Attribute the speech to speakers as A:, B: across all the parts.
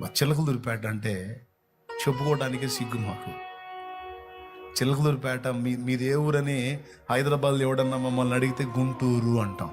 A: మా చిలకలూరిపేట అంటే చెప్పుకోవడానికే సిగ్గు మాకు. చిలకలూరిపేట మీ మీది ఏ ఊరని హైదరాబాద్లో ఎవడన్నా మమ్మల్ని అడిగితే గుంటూరు అంటాం.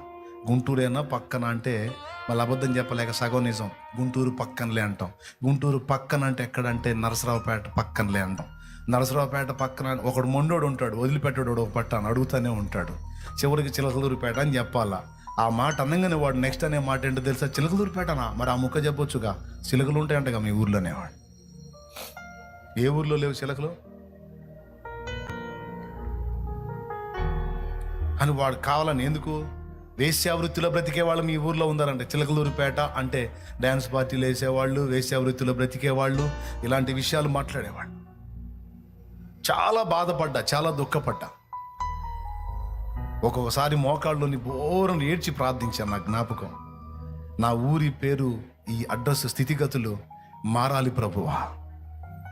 A: గుంటూరేనా పక్కన అంటే మళ్ళీ అబద్ధం చెప్పలేక సగం నిజం. గుంటూరు పక్కనలే అంటాం. గుంటూరు పక్కన అంటే ఎక్కడంటే నరసరావుపేట పక్కనలే అంటాం. నరసరావుపేట పక్కన ఒకడు మొండోడు ఉంటాడు వదిలిపెట్టాడు ఒక పట్టాను అడుగుతూనే ఉంటాడు. చివరికి చిలకలూరిపేట అని చెప్పాలా. ఆ మాట అనగానే వాడు నెక్స్ట్ అనే మాట ఏంటో తెలుసా? చిలకలూరిపేటనా? మరి ఆ ముక్క చెప్పొచ్చుగా? చిలకలు ఉంటాయంటగా మీ ఊర్లోనే వాడు ఏ ఊర్లో లేవు చిలకలు? అని వాడు కావాలని ఎందుకు? వేశ్యావృత్తిలో బ్రతికే వాళ్ళు మీ ఊర్లో ఉండాలంటే చిలకలూరుపేట అంటే డ్యాన్స్ పార్టీలు వేసేవాళ్ళు వేశ్యావృత్తిలో బ్రతికే వాళ్ళు ఇలాంటి విషయాలు మాట్లాడేవాళ్ళు చాలా బాధపడ్డా చాలా దుఃఖపడ్డా. ఒక్కొక్కసారి మోకాళ్ళలోని బోరను ఏడ్చి ప్రార్థించాను నా జ్ఞాపకం. నా ఊరి పేరు ఈ అడ్రస్ స్థితిగతులు మారాలి ప్రభువా.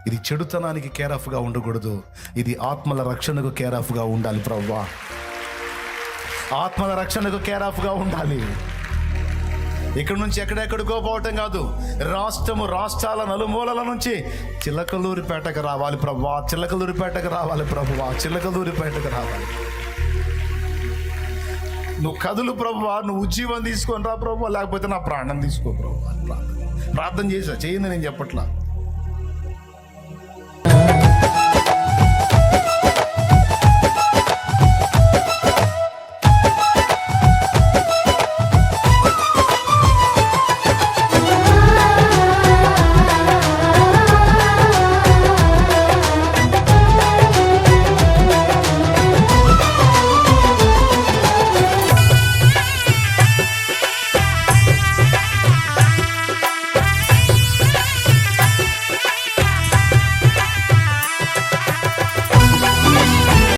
A: ఇది చెడుతనానికి కేర్ ఆఫ్గా ఉండకూడదు. ఇది ఆత్మల రక్షణకు కేర్ ఆఫ్గా ఉండాలి ప్రభువా. ఆత్మల రక్షణకు కేర్ ఆఫ్గా ఉండాలి. ఇక్కడ నుంచి ఎక్కడెక్కడికో పోవటం కాదు. రాష్ట్రము రాష్ట్రాల నలుమూలల నుంచి చిలకలూరిపేటకు రావాలి ప్రభువా. చిలకలూరిపేటకు రావాలి ప్రభువా. చిలకలూరిపేటకు రావాలి. నువ్వు కదులు ప్రభువా నువ్వు ఉజ్జీవం తీసుకొని రా ప్రభువా లేకపోతే నా ప్రాణం తీసుకో ప్రభువా ప్రార్థన ప్రార్థన చేసా చేయండి నేను చెప్పట్లా.